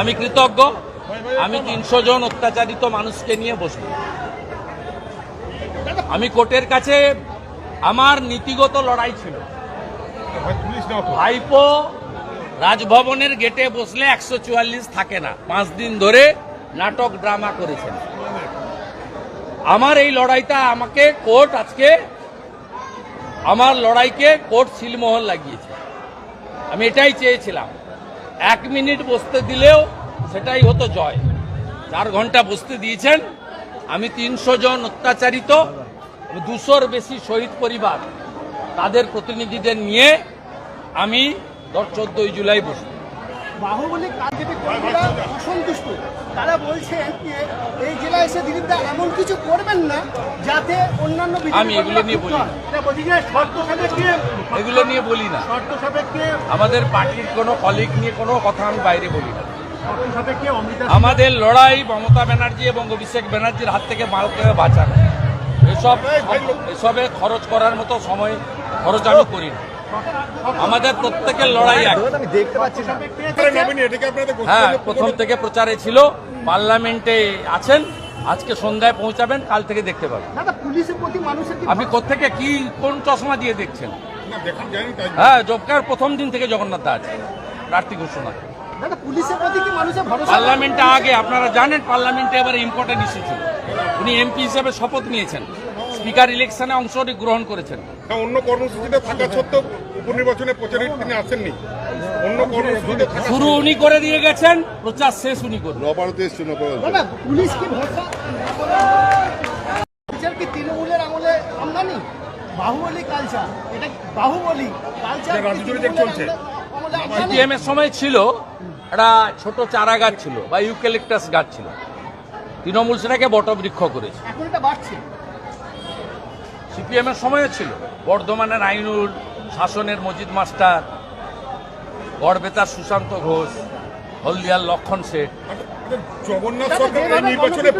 আমি কৃতজ্ঞ। আমি তিনশো জন অত্যাচারিত মানুষকে নিয়ে বসব। আমি কোর্টের কাছে আমার নীতিগত লড়াই ছিল। ভাইপো রাজভবনের গেটে বসলে একশো চুয়াল্লিশ থাকে না। পাঁচ দিন ধরে নাটক ড্রামা করেছেন। আমার এই লড়াইটা আমাকে কোর্ট আজকে আমার লড়াইকে কোর্ট সিলমোহর লাগিয়েছে। আমি এটাই চেয়েছিলাম। এক মিনিট বসতে দিলেও সেটাই হতো জয়। চার ঘণ্টা বসতে দিয়েছেন। আমি তিনশো জন অত্যাচারিত দুশোর বেশি শহীদ পরিবার, তাদের প্রতিনিধিদের নিয়ে আমি দশ চোদ্দই জুলাই বসব। বাহুবলী কালকেটে কর্মীরা অসন্তুষ্ট? তারা বলছেন যে এই জেলায় এসে দিলীপদা এমন কিছু করবেন না যাতে অন্যান্য আমি এগুলো নিয়ে বলি শর্ত সাপেক্ষে এগুলো নিয়ে বলি না। শর্ত সাপেক্ষে আমাদের পার্টির কোনো কলিগ নিয়ে কোনো কথা আমি বাইরে বলি না। আমাদের লড়াই মমতা ব্যানার্জি এবং অভিষেক ব্যানার্জির হাত থেকে মালকে বাঁচানো। এসব এসবে খরচ করার মতো সময় খরচ আমি করি না আমাদের প্রত্যেকের লড়াই এক। হ্যাঁ প্রথম থেকে প্রচারে ছিল পার্লামেন্টে আছেন আজকে সন্ধ্যায় পৌঁছাবেন কাল থেকে দেখতে পাবেন। দাদা পুলিশের প্রতি মানুষের কি আপনি কোথেকে কি কোন চশমা দিয়ে দেখছেন? হ্যাঁ জবকার প্রথম দিন থেকে জগন্নাথ দা আছে প্রার্থী ঘোষণা। দাদা পুলিশের প্রতি কি মানুষের ভরসা? পার্লামেন্টে আগে আপনারা জানেন পার্লামেন্টে এবার ইম্পর্টেন্ট ইস্যু ছিল। উনি এমপি হিসেবে শপথ নিয়েছেন। স্পিকার ইলেকশনে অংশ গ্রহণ করেছেন। অন্য কর্মসূচিতে থাকা সত্ত্বেও উপনির্বাচনে প্রচারে তিনি আসেননি। অন্য কর্মসূচিতে থাকা শুরু উনি করে দিয়ে গেছেন প্রচার শেষ উনি করবেন। নবারতে এসছে পুলিশ কি ভরসা? কালচার কি তৃণমূলের আমলে আমদানি? বাহুবলী কালচার এটা বাহুবলী কালচার এটা রাজ্য জুড়ে দেখ চলছে। সিপিএম এর সময় ছিল একটা ছোট চারা গাছ ছিল বা ইউক্যালিপটাস গাছ ছিল। তৃণমূল সেটাকে বটবৃক্ষ করেছে। এখন এটা বাড়ছে। সিপিএম এর সময়ও ছিল। বর্ধমানের আইনুল, শাসনের মজিদ মাস্টার, গড়বেতার সুশান্ত ঘোষ, হলদিয়ার লক্ষণ শেঠ। জগন্নাথ সরকার নির্বাচনে